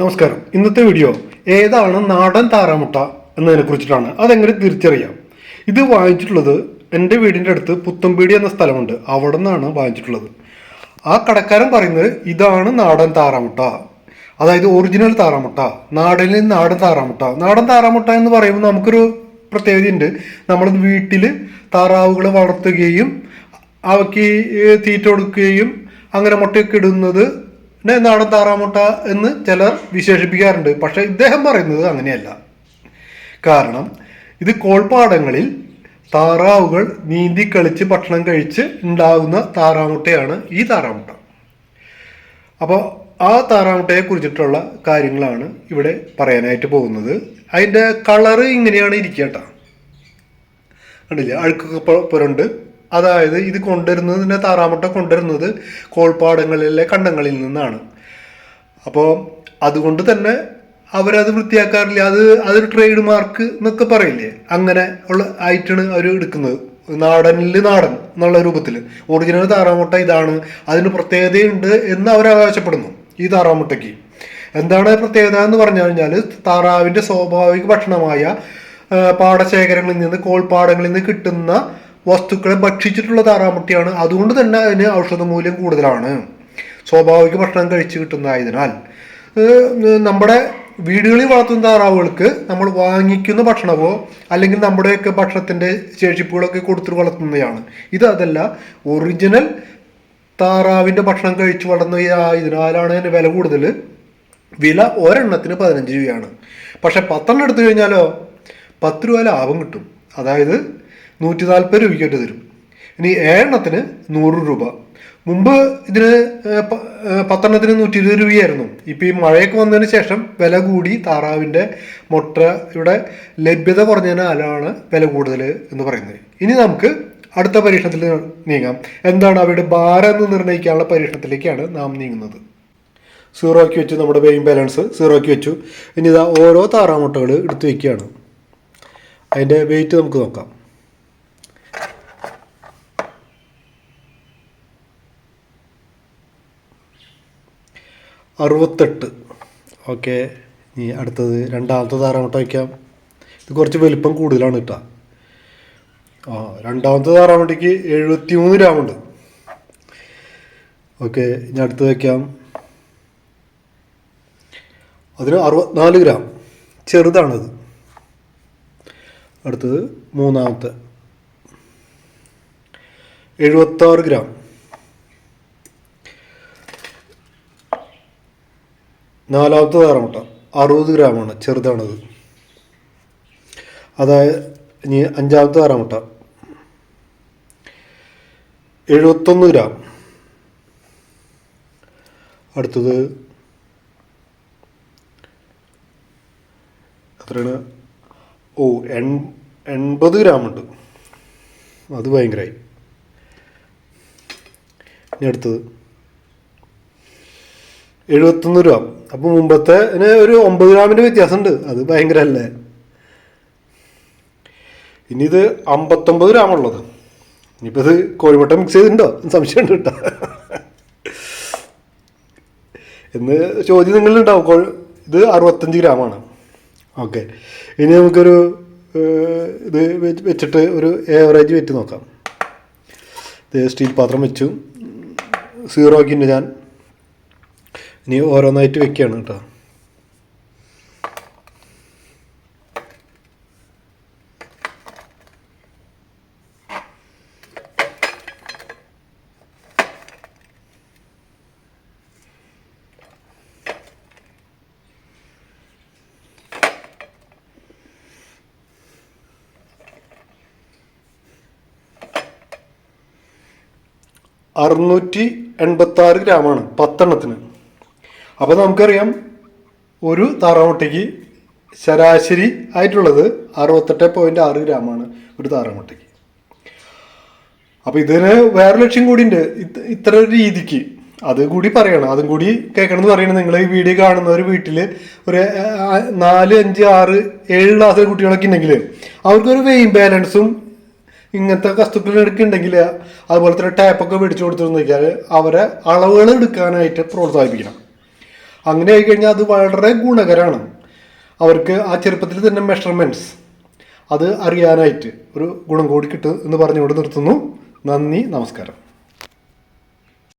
നമസ്കാരം. ഇന്നത്തെ വീഡിയോ ഏതാണ് നാടൻ താറാമുട്ട എന്നതിനെ കുറിച്ചിട്ടാണ്. അതെങ്ങനെ തിരിച്ചറിയാം? ഇത് വാങ്ങിച്ചിട്ടുള്ളത് എന്റെ വീടിന്റെ അടുത്ത് പുത്തമ്പീടി എന്ന സ്ഥലമുണ്ട്. അവിടെ നിന്നാണ് വാങ്ങിച്ചിട്ടുള്ളത്. ആ കടക്കാരൻ പറയുന്നത് ഇതാണ് നാടൻ താറാമുട്ട. അതായത് ഒറിജിനൽ താറാമുട്ട. നാടനിൽ നാടൻ താറാമുട്ട. നാടൻ താറാമുട്ട എന്ന് പറയുമ്പോൾ നമുക്കൊരു പ്രത്യേകതയുണ്ട്. നമ്മൾ വീട്ടിൽ താറാവുകളെ വളർത്തുകയും അവയ്ക്ക് തീറ്റ കൊടുക്കുകയും അങ്ങനെ മുട്ടയൊക്കെ ഇടുന്നത് നെ എന്താണ് താറാമുട്ട എന്ന് ചിലർ വിശേഷിപ്പിക്കാറുണ്ട്. പക്ഷേ ഇദ്ദേഹം പറയുന്നത് അങ്ങനെയല്ല. കാരണം ഇത് കോൾപ്പാടങ്ങളിൽ താറാവുകൾ നീന്തി കളിച്ച് ഭക്ഷണം കഴിച്ച് ഉണ്ടാകുന്ന താറാമുട്ടയാണ് ഈ താറാമുട്ട. അപ്പോൾ ആ താറാമുട്ടയെ കുറിച്ചിട്ടുള്ള കാര്യങ്ങളാണ് ഇവിടെ പറയാനായിട്ട് പോകുന്നത്. അതിന്റെ കളറ് ഇങ്ങനെയാണ് ഇരിക്കുക കേട്ടോ. കണ്ടില്ലേ? അഴുക്കൊക്കെ പുരണ്ട്. അതായത് ഇത് കൊണ്ടുവരുന്നതിന്റെ താറാമുട്ട കൊണ്ടുവരുന്നത് കോൾപ്പാടങ്ങളിലെ കണ്ടങ്ങളിൽ നിന്നാണ്. അപ്പോൾ അതുകൊണ്ട് തന്നെ അവരത് വൃത്തിയാക്കാറില്ല. അത് അതൊരു ട്രേഡ് മാർക്ക് എന്നൊക്കെ പറയില്ലേ? അങ്ങനെ ഉള്ള ആയിട്ടാണ് അവർ എടുക്കുന്നത്. നാടനിൽ നാടൻ എന്നുള്ള രൂപത്തിൽ ഒറിജിനൽ താറാമുട്ട ഇതാണ്. അതിന് പ്രത്യേകതയുണ്ട് എന്ന് അവർ അവകാശപ്പെടുന്നു ഈ താറാമുട്ടയ്ക്ക്. എന്താണ് പ്രത്യേകത എന്ന് പറഞ്ഞു കഴിഞ്ഞാൽ താറാവിന്റെ സ്വാഭാവിക ഭക്ഷണമായ പാടശേഖരങ്ങളിൽ നിന്ന് കോൾപ്പാടങ്ങളിൽ നിന്ന് കിട്ടുന്ന വസ്തുക്കളെ ഭക്ഷിച്ചിട്ടുള്ള താറാമുട്ടിയാണ്. അതുകൊണ്ട് തന്നെ അതിന് ഔഷധ മൂല്യം കൂടുതലാണ്. സ്വാഭാവിക ഭക്ഷണം കഴിച്ചു കിട്ടുന്നതായതിനാൽ നമ്മുടെ വീടുകളിൽ വളർത്തുന്ന താറാവുകൾക്ക് നമ്മൾ വാങ്ങിക്കുന്ന ഭക്ഷണമോ അല്ലെങ്കിൽ നമ്മുടെയൊക്കെ ഭക്ഷണത്തിന്റെ ശേഷിപ്പുകളൊക്കെ കൊടുത്തിട്ട് വളർത്തുന്നതാണ്. ഇത് അതല്ല ഒറിജിനൽ താറാവിന്റെ ഭക്ഷണം കഴിച്ച് വളർന്നതിനാലാണ് അതിന് വില കൂടുതൽ. വില ഒരെണ്ണത്തിന് പതിനഞ്ച് രൂപയാണ്. പക്ഷെ പത്തെണ്ണം എടുത്തു കഴിഞ്ഞാലോ പത്ത് രൂപ ലാഭം കിട്ടും. അതായത് നൂറ്റി നാൽപ്പത് രൂപയ്ക്കായിട്ട് തരും. ഇനി ഏഴെണ്ണത്തിന് നൂറ് രൂപ. മുമ്പ് ഇതിന് പത്തെണ്ണത്തിന് നൂറ്റി ഇരുപത് രൂപയായിരുന്നു. ഇപ്പം ഈ മഴയൊക്കെ വന്നതിന് ശേഷം വില കൂടി താറാവിന്റെ മുട്ട ഇവിടെ ലഭ്യത കുറഞ്ഞതിനാലാണ് വില കൂടുതൽ എന്ന് പറയുന്നത്. ഇനി നമുക്ക് അടുത്ത പരീക്ഷണത്തിൽ നീങ്ങാം. എന്താണ് അവയുടെ ഭാരം എന്ന് നിർണയിക്കാനുള്ള പരീക്ഷണത്തിലേക്കാണ് നാം നീങ്ങുന്നത്. സീറോക്കി വെച്ചു നമ്മുടെ വെയിൻ ബാലൻസ് സീറോക്കി വെച്ചു. ഇനി ഇതാ ഓരോ താറാമുട്ടകൾ എടുത്തു വയ്ക്കുകയാണ്. അതിന്റെ വെയിറ്റ് നമുക്ക് നോക്കാം. അറുപത്തെട്ട്. ഓക്കെ ഇനി അടുത്തത് രണ്ടാമത്തെ താറാമുട്ട വയ്ക്കാം. ഇത് കുറച്ച് വലിപ്പം കൂടുതലാണ് കേട്ടോ. ആ രണ്ടാമത്തെ താറാമുട്ടയ്ക്ക് എഴുപത്തി മൂന്ന് ഗ്രാമുണ്ട് ഓക്കെ ഇനി അടുത്ത് വയ്ക്കാം. അതിന് അറുപത്തിനാല് ഗ്രാം. ചെറുതാണത്. അടുത്തത് മൂന്നാമത്തെ. എഴുപത്താറ് ഗ്രാം. നാലാമത്തെ താറമുട്ട അറുപത് ഗ്രാമാണ് ചെറുതാണത്. അതായത് ഇനി അഞ്ചാമത്തെ താറാമുട്ട എഴുപത്തൊന്ന് ഗ്രാം. അടുത്തത് എത്രയാണ്? ഓ എൺ എൺപത് ഗ്രാമുണ്ട് അത് ഭയങ്കരമായി ഇനി അടുത്തത് എഴുപത്തൊന്ന് രൂപ. അപ്പോൾ മുമ്പത്തെ ഒരു ഒമ്പത് ഗ്രാമിന്റെ വ്യത്യാസമുണ്ട്. അത് ഭയങ്കര അല്ലേ ഇനി ഇത് അമ്പത്തൊമ്പത് ഗ്രാമുള്ളത്. ഇനിയിപ്പോൾ ഇത് കോഴിമുട്ട മിക്സ് ചെയ്തിട്ടുണ്ടോ? സംശയമുണ്ട് കേട്ടോ. എന്ന് ചോദ്യം നിങ്ങളുണ്ടാവും കോഴി ഇത് അറുപത്തഞ്ച് ഗ്രാമാണ്. ഓക്കെ. ഇനി നമുക്കൊരു ഇത് വെച്ചിട്ട് ഒരു ഏവറേജ് വെറ്റ് നോക്കാം. സ്റ്റീൽ പാത്രം വെച്ചു. സീറോ ആക്കിയിട്ടുണ്ട് ഞാൻ. ഇനി ഓരോന്നായിട്ട് വെക്കുകയാണ് കേട്ടോ. അറുന്നൂറ്റി എൺപത്തി ആറ് ഗ്രാമാണ് പത്തെണ്ണത്തിന്. അപ്പോൾ നമുക്കറിയാം ഒരു താറാമുട്ടയ്ക്ക് ശരാശരി ആയിട്ടുള്ളത് അറുപത്തെട്ട് പോയിന്റ് ആറ് ഗ്രാമാണ് ഒരു താറാമുട്ടയ്ക്ക്. അപ്പോൾ ഇതിന് വേറെ ലക്ഷ്യം കൂടി ഉണ്ട്. ഇത്ര രീതിക്ക്. അത് കൂടി പറയണം. അതും കൂടി കേൾക്കണം എന്ന് പറയണം നിങ്ങൾ ഈ വീഡിയോ കാണുന്ന ഒരു വീട്ടിൽ ഒരു നാല് അഞ്ച് ആറ് ഏഴ് ക്ലാസ്സിലെ കുട്ടികളൊക്കെ ഉണ്ടെങ്കിൽ അവർക്കൊരു വെയിൻ ബാലൻസും ഇങ്ങനത്തെ വസ്തുക്കൾ എടുക്കുന്നുണ്ടെങ്കിൽ അതുപോലെ തന്നെ ടാപ്പൊക്കെ മേടിച്ചു കൊടുത്തു നോക്കിയാൽ അവരെ അളവുകൾ എടുക്കാനായിട്ട് പ്രോത്സാഹിപ്പിക്കണം. അങ്ങനെ ആയി കഴിഞ്ഞാൽ അത് വളരെ ഗുണകരമാണ് അവർക്ക് ആ ചെറുപ്പത്തിൽ തന്നെ മെഷർമെന്റ്സ് അത് അറിയാനായിട്ട് ഒരു ഗുണം കൂടി കിട്ടും എന്ന് പറഞ്ഞുകൊണ്ട് നിർത്തുന്നു. നന്ദി നമസ്കാരം.